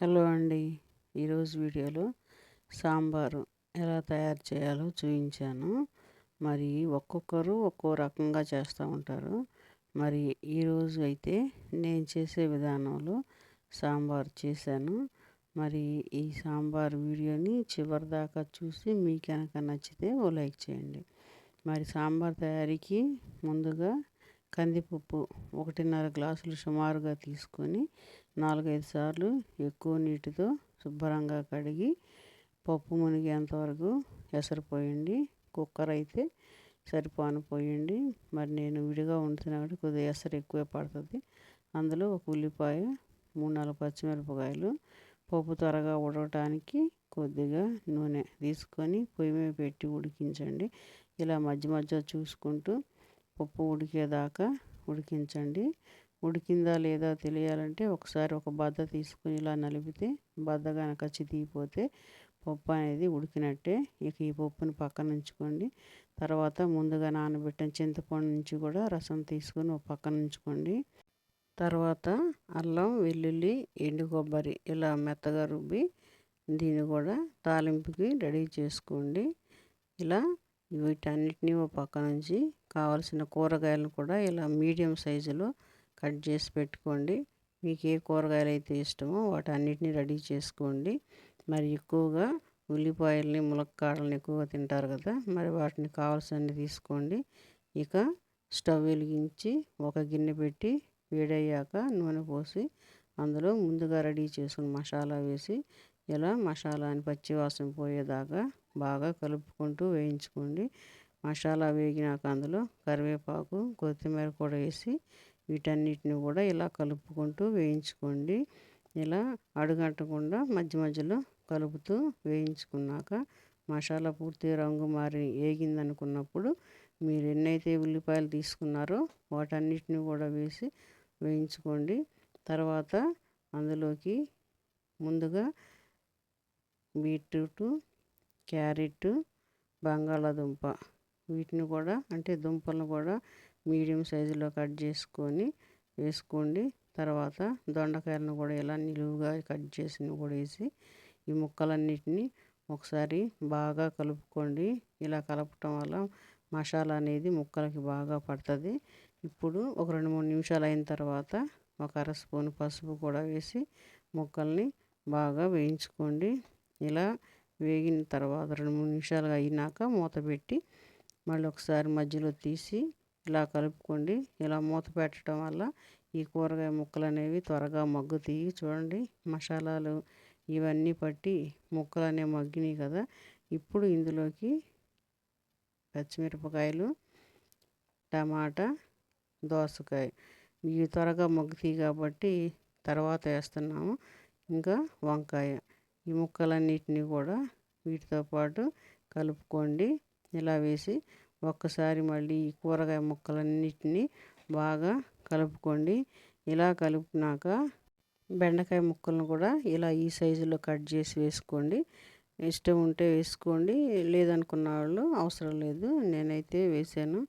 Hello అండి. ఈరోజు వీడియోలో సాంబారు ఎలా తయారు చేయాలో చూపించాను మరి ఒక్కొక్కరు ఒక్కో రకంగా చేస్తూ ఉంటారు. మరి ఈరోజు అయితే నేను చేసే విధానంలో సాంబార్ చేశాను. మరి ఈ సాంబార్ వీడియోని చివరి దాకా చూసి మీకు కనుక నచ్చితే ఓ లైక్ చేయండి. మరి సాంబార్ తయారీకి ముందుగా కందిపప్పు ఒకటిన్నర గ్లాసులు సుమారుగా తీసుకొని నాలుగైదు సార్లు ఎక్కువ నీటితో శుభ్రంగా కడిగి పప్పు మునిగేంతవరకు ఎసరు పోయండి కుక్కర్ అయితే సరిపోను పోయండి. మరి నేను విడిగా ఉంటున్నా కొద్దిగా ఎసరు ఎక్కువే పడుతుంది. అందులో ఒక ఉల్లిపాయ మూడు నాలుగు పచ్చిమిరపకాయలు పప్పు త్వరగా ఉడకటానికి కొద్దిగా నూనె తీసుకొని పొయ్యి మీద పెట్టి ఉడికించండి. ఇలా మధ్య మధ్య చూసుకుంటూ పప్పు ఉడికేదాకా ఉడికించండి. ఉడికిందా లేదా తెలియాలంటే ఒకసారి ఒక బద్ద తీసుకుని ఇలా నలిపితే బద్ద కనుక చితికిపోతే పప్పు అనేది ఉడికినట్టే. ఇక ఈ పప్పుని పక్కన ఉంచుకోండి. తర్వాత ముందుగా నానబెట్టిన చింతపండు నుంచి కూడా రసం తీసుకొని ఒక పక్కన ఉంచుకోండి. తర్వాత అల్లం వెల్లుల్లి ఎండు కొబ్బరి ఇలా మెత్తగా రుబ్బి దీన్ని కూడా తాలింపుకి రెడీ చేసుకోండి. ఇలా వీటన్నిటిని ఒక పక్క నుంచి కావలసిన కూరగాయలను కూడా ఇలా మీడియం సైజులో కట్ చేసి పెట్టుకోండి. మీకు ఏ కూరగాయలు అయితే ఇష్టమో వాటన్నిటిని రెడీ చేసుకోండి. మరి ఎక్కువగా ఉల్లిపాయల్ని ములక్కాడల్ని ఎక్కువగా తింటారు కదా మరి వాటిని కావాల్సినవి తీసుకోండి. ఇక స్టవ్ వెలిగించి ఒక గిన్నె పెట్టి వేడయ్యాక నూనె పోసి అందులో ముందుగా రెడీ చేసుకుని మసాలా వేసి ఇలా మసాలాని పచ్చివాసన పోయేదాకా బాగా కలుపుకుంటూ వేయించుకోండి. మసాలా వేగినాక అందులో కరివేపాకు కొత్తిమీర కూడా వేసి వీటన్నిటిని కూడా ఇలా కలుపుకుంటూ వేయించుకోండి. ఇలా అడుగంటకుండా మధ్య మధ్యలో కలుపుతూ వేయించుకున్నాక మసాలా పూర్తి రంగు మారి వేగిందనుకున్నప్పుడు మీరు ఎన్నైతే ఉల్లిపాయలు తీసుకున్నారో వాటన్నిటిని కూడా వేసి వేయించుకోండి. తర్వాత అందులోకి ముందుగా బీట్రూటు క్యారెట్ బంగాళాదుంప వీటిని కూడా అంటే దుంపలను కూడా మీడియం సైజులో కట్ చేసుకొని వేసుకోండి. తర్వాత దొండకాయలను కూడా ఇలా నిలువుగా కట్ చేసి కూడా వేసి ఈ ముక్కలన్నిటిని ఒకసారి బాగా కలుపుకోండి. ఇలా కలపటం వల్ల మసాలా అనేది ముక్కలకి బాగా పడుతుంది. ఇప్పుడు ఒక రెండు మూడు నిమిషాలు అయిన తర్వాత ఒక అర స్పూన్ పసుపు కూడా వేసి ముక్కల్ని బాగా వేయించుకోండి. ఇలా వేగిన తర్వాత రెండు మూడు నిమిషాలు అయినాక మూత పెట్టి మళ్ళీ ఒకసారి మధ్యలో తీసి ఇలా కలుపుకోండి. ఇలా మూత పెట్టడం వల్ల ఈ కూరగాయ ముక్కలు అనేవి త్వరగా మగ్గుతాయి చూడండి మసాలాలు ఇవన్నీ పట్టి ముక్కలు అనేవి మగ్గినాయి కదా. ఇప్పుడు ఇందులోకి పచ్చిమిరపకాయలు టమాటా దోసకాయ. ఇవి త్వరగా మగ్గుతాయి కాబట్టి తర్వాత వేస్తున్నాము. ఇంకా వంకాయ. ఈ ముక్కలన్నిటిని కూడా వీటితో పాటు కలుపుకోండి. ఇలా వేసి ఒక్కసారి మళ్ళీ ఈ కూరగాయ ముక్కలన్నిటిని బాగా కలుపుకోండి. ఇలా కలుపునాక బెండకాయ ముక్కలను కూడా ఇలా ఈ సైజులో కట్ చేసి వేసుకోండి. ఇష్టం ఉంటే వేసుకోండి. లేదనుకున్న వాళ్ళు అవసరం లేదు. నేనైతే వేసాను.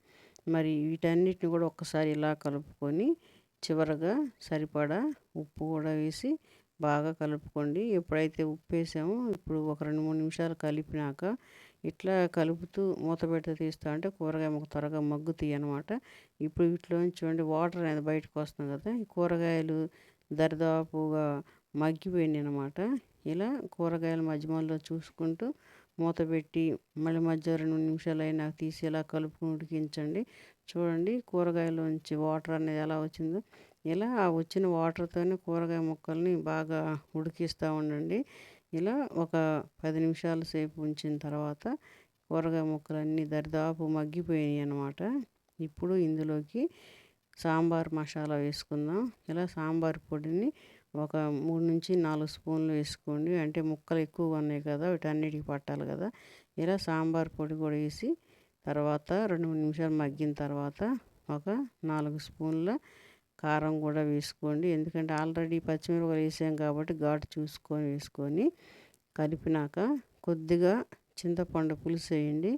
మరి వీటన్నిటిని కూడా ఒక్కసారి ఇలా కలుపుకొని చివరగా సరిపడా ఉప్పు కూడా వేసి బాగా కలుపుకోండి. ఎప్పుడైతే ఉప్పు వేసామో ఇప్పుడు ఒక రెండు మూడు నిమిషాలు కలిపినాక ఇట్లా కలుపుతూ మూత పెడితే తీస్తా అంటే కూరగాయ మాకు త్వరగా మగ్గుతాయి అనమాట ఇప్పుడు వీటిలోంచి చూడండి వాటర్ అనేది బయటకు వస్తుంది కదా ఈ కూరగాయలు దరిదాపుగా మగ్గిపోయింది అనమాట ఇలా కూరగాయల మధ్య మధ్యలో చూసుకుంటూ మూత పెట్టి మళ్ళీ మధ్య రెండు నిమిషాలు అయినా తీసి ఇలా కలుపుకుని ఉడికించండి. చూడండి కూరగాయలోంచి వాటర్ అనేది ఎలా వచ్చిందో. ఇలా ఆ వచ్చిన వాటర్తోనే కూరగాయ ముక్కల్ని బాగా ఉడికిస్తూ ఉండండి. ఇలా ఒక పది నిమిషాల సేపు ఉంచిన తర్వాత కూరగాయ ముక్కలన్నీ దరిదాపు మగ్గిపోయినాయి అన్నమాట. ఇప్పుడు ఇందులోకి సాంబార్ మసాలా వేసుకుందాం. ఇలా సాంబార్ పొడిని ఒక మూడు నుంచి నాలుగు స్పూన్లు వేసుకోండి. అంటే ముక్కలు ఎక్కువగా ఉన్నాయి కదా వీటన్నిటికి పట్టాలి కదా. ఇలా సాంబార్ పొడి కూడా వేసి తర్వాత రెండు మూడు నిమిషాలు మగ్గిన తర్వాత ఒక నాలుగు స్పూన్ల కారం కూడా వేసుకోండి. ఎందుకంటే ఆల్రెడీ పచ్చిమిరపకాయలు వేసాం కాబట్టి ఘాటు చూసుకొని వేసుకొని కలిపినాక కొద్దిగా చింతపండు పులుసు వేయండి.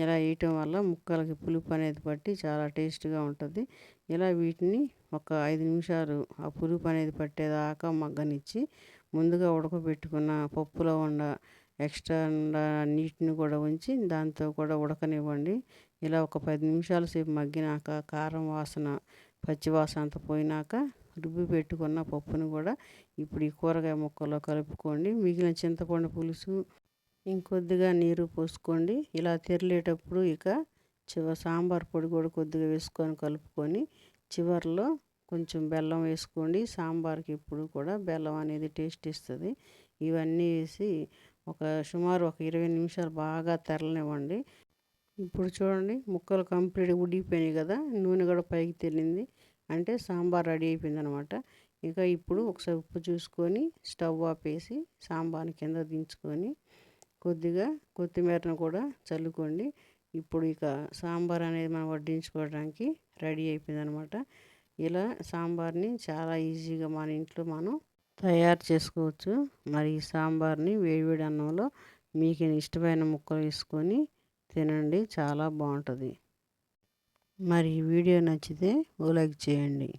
ఇలా వేయటం వల్ల ముక్కలకి పులుపు అనేది పట్టి చాలా టేస్ట్గా ఉంటుంది. ఇలా వీటిని ఒక ఐదు నిమిషాలు ఆ పులుపు అనేది పట్టేదాకా మగ్గనిచ్చి ముందుగా ఉడకబెట్టుకున్న పప్పులో ఉన్న ఎక్స్ట్రా నీటిని కూడా ఉంచి దాంతో కూడా ఉడకనివ్వండి. ఇలా ఒక పది నిమిషాల సేపు మగ్గినాక కారం వాసన పచ్చి అంతా పోయినాక రుబ్బి పెట్టుకున్న పప్పును కూడా ఇప్పుడు ఈ కూరగాయ ముక్కలో కలుపుకోండి. మిగిలిన చింతపండు పులుసు ఇంకొద్దిగా నీరు పోసుకోండి. ఇలా తెరలేటప్పుడు ఇక చివ సాంబార్ పొడి కూడా కొద్దిగా వేసుకొని కలుపుకొని చివరిలో కొంచెం బెల్లం వేసుకోండి. సాంబార్కి ఇప్పుడు కూడా బెల్లం అనేది టేస్ట్ ఇస్తుంది. ఇవన్నీ వేసి ఒక సుమారు ఒక ఇరవై నిమిషాలు బాగా తెరలనివ్వండి. ఇప్పుడు చూడండి ముక్కలు కంప్లీట్ ఉడికిపోయినాయి కదా నూనె కూడా పైకి తెలింది. అంటే సాంబార్ రెడీ అయిపోయింది అనమాట ఇక ఇప్పుడు ఒకసారి ఉప్పు చూసుకొని స్టవ్ ఆపేసి సాంబార్ని కింద దించుకొని కొద్దిగా కొత్తిమీరను కూడా చల్లుకోండి. ఇప్పుడు ఇక సాంబార్ అనేది మనం వడ్డించుకోవడానికి రెడీ అయిపోయింది అనమాట ఇలా సాంబార్ని చాలా ఈజీగా మన ఇంట్లో మనం తయారు చేసుకోవచ్చు. మరి ఈ సాంబార్ని వేడివేడి అన్నంలో మీకు ఇష్టమైన ముక్కలు వేసుకొని తినండి చాలా బాగుంటుంది. మరి ఈ వీడియో నచ్చితే ఓ లైక్ చేయండి.